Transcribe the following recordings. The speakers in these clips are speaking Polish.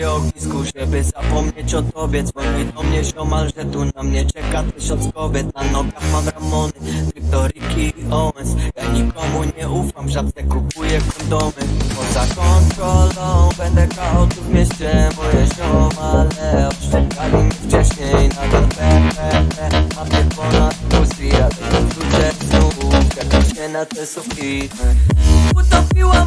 przy ognisku, żeby zapomnieć o tobie. Dzwoni do mnie ziomal, że tu na mnie czeka tysiąc kobiet. Na nogach mam ramony, Victoriki i Owens Ja nikomu nie ufam, w żabce kupuję kondomy. Poza kontrolą będę kał tu w mieście. Moje ziomale odszczekali mnie wcześniej Nadal PPP, a mnie ponad pussy Ale ludzie znów, jak się na te sufity. Utopiła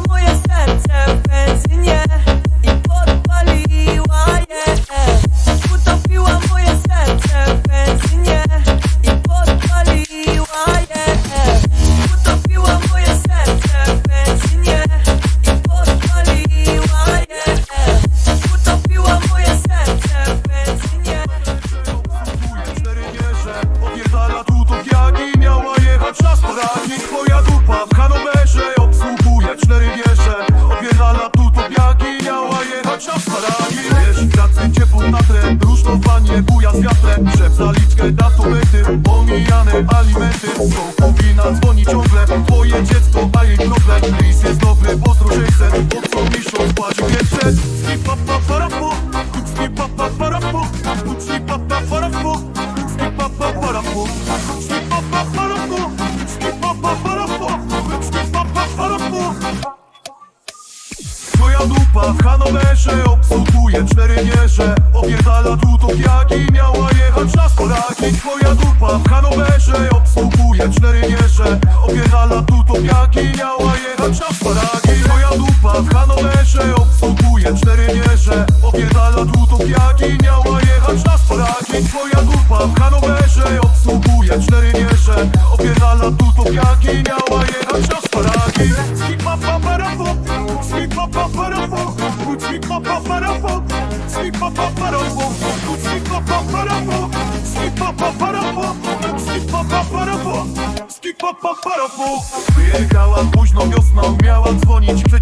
Twoja dupa w Hanowerze obsługuje cztery wieże. Opierdala tutów jak i miała jechać na Polaki Twoja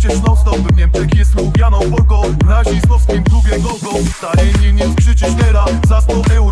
przecież non stop Niemczech jest lubianą Polką, w nazistowskim klubie Gogo nie, nie skrzyczysz teraz, za 100 euro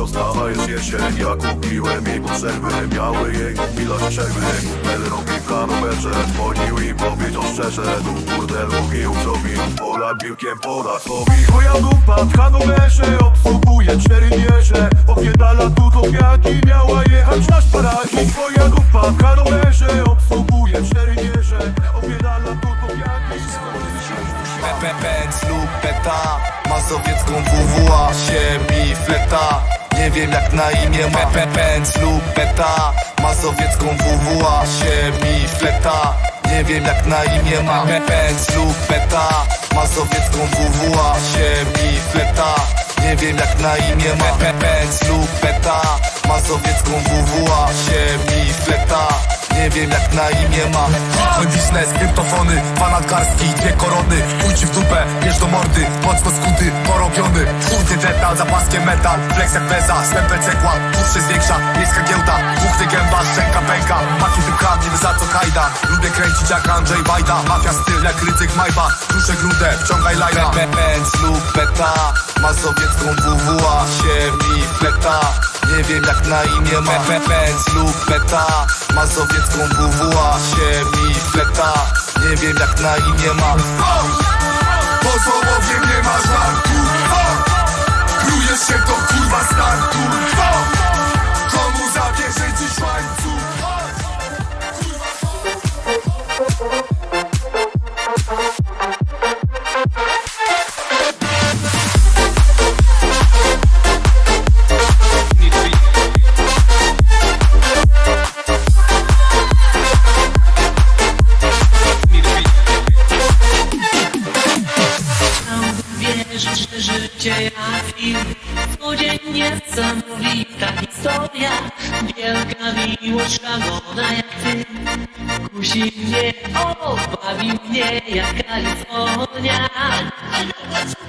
była wiosna, a jest jesień Ja kupiłem jej konserwy, miały jej chwilać przerwy. Kupel robi w Hanowerze, dzwonił i powiedział szczerze. Tu kurde lubił, zrobił, pola biłkiem pola sobie Twoja dupa w Hanowerze obsługuje cztery wieże. Opierdala tutów jak i miała jechać na szparagi Twoja dupa w Hanowerze obsługuje cztery wieże. Opierdala tutów jak i Pęc lub peta Mazowiecką WWA się mi fleta Nie wiem jak na imię ma Pęc lub peta Mazowiecką WWA się mi fleta. Nie wiem jak na imię ma Pęc lub peta Mazowiecką WWA się mi fleta. Nie wiem jak na imię ma Pęc lub peta Mazowiecką WWA się mi fleta nie wiem jak na imię ma Mój biznes, kryptofony, fanatkarski, dwie korony Pójdź w dupę, bierz do mordy, mocno skuty, porobiony Chudy detal, za paskiem metal, flex jak beza, stempel cegła Kurz się zwiększa, miejska giełda, buchty gęba, szczęka pęka Maki tym kradnie, za co kajdan Lubię kręcić jak Andrzej Bajda Mafia styl jak rycyk Majba, duszę grudę, wciągaj lajna Pęc lub peta, mazowiecką WWA się mi fleta nie wiem jak na imię ma Pęc lub peta Mazowiecką WWA się mi fleta. Nie wiem jak na imię ma. Po słowowie nie ma żartu. Plujesz się to kurwa startu I'm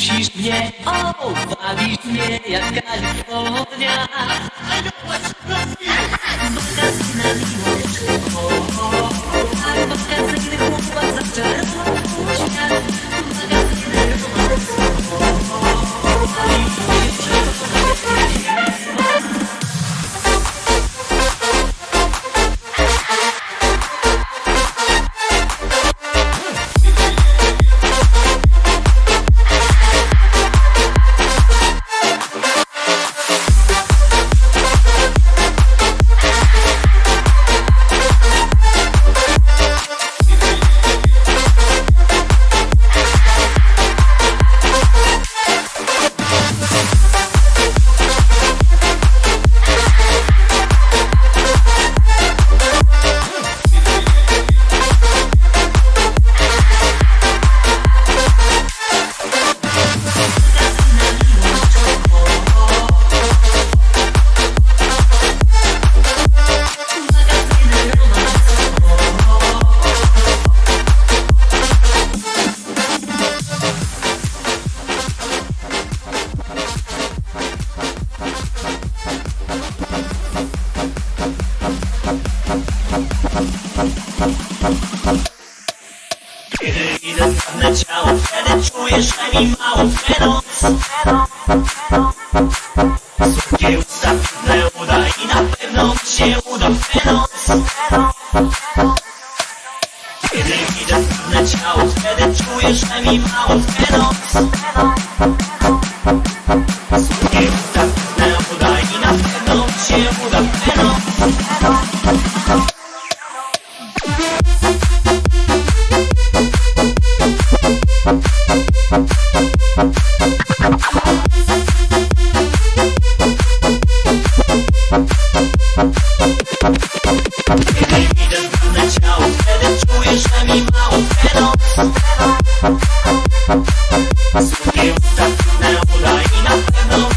She's Usta, piękne uda i na pewno się uda twe noc Kiedy widzę pewne ciało, wtedy czuję, mi mało Słodkie usta, piękne uda i na pewno się uda twe noc Widzę pewne ciało, wtedy czuję, że mi mało noc Słodkie usta, piękne uda na pewno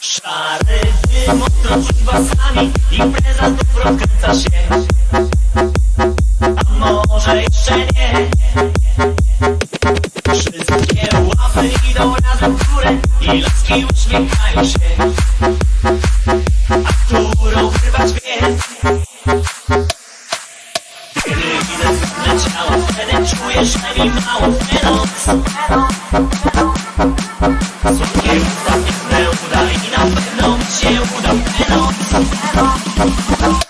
Szary dym otrącił wasami Impreza znów rozkręca się. A może jeszcze nie I uśmiechają się A którą wyrwać więc Kiedy widzę pewne ciało Wtedy czuję, że mi mało noc Słodkie usta, piękne uda I na pewno mi się uda. twe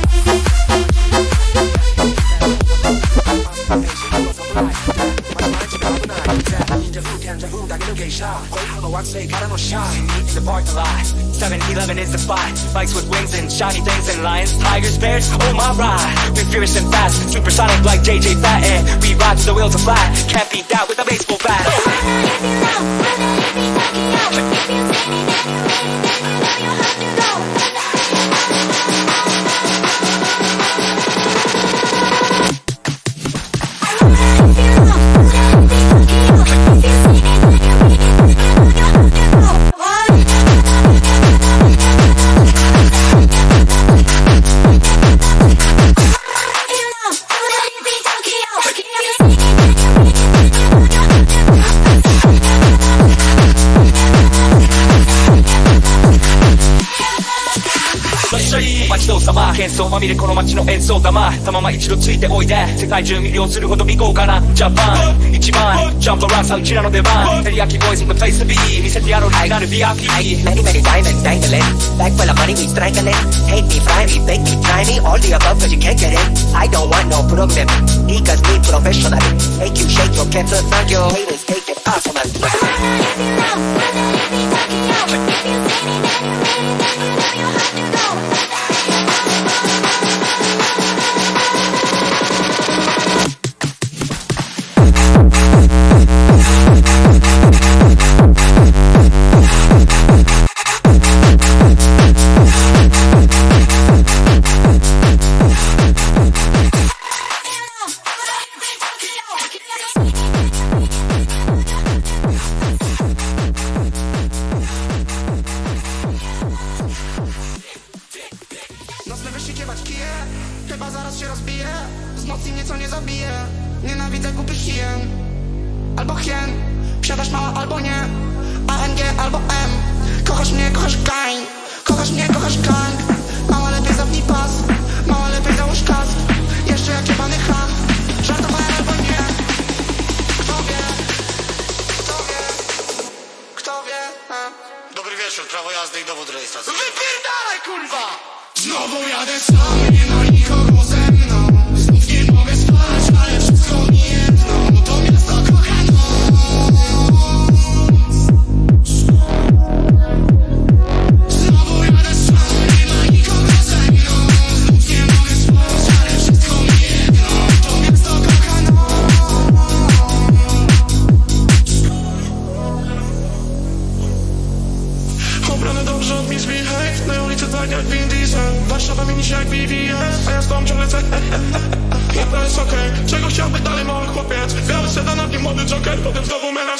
the spot Bikes with wings and shiny things and lions, tigers, bears Oh my ride. We're fierce and fast Supersonic like JJ Fat And we ride till the wheels are flat Can't beat that with a baseball bat 様喧騒まみれこの街の演奏玉たまま一度ついておいで世界中魅了するほど未豪華なジャパン一番ジャンプランさうちらの出番照り焼きボーイズ in the place to be 見せてやろうはいなる VIP Many, many diamonds dangling. Back full of money, we strangling. Hate me, fry me, bake me, try me. All the above, cause you can't get in. I don't want no problem. Because me professional. Make you shake your cancer, knock your haters, take it personal.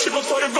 Znowu melanż i po twoim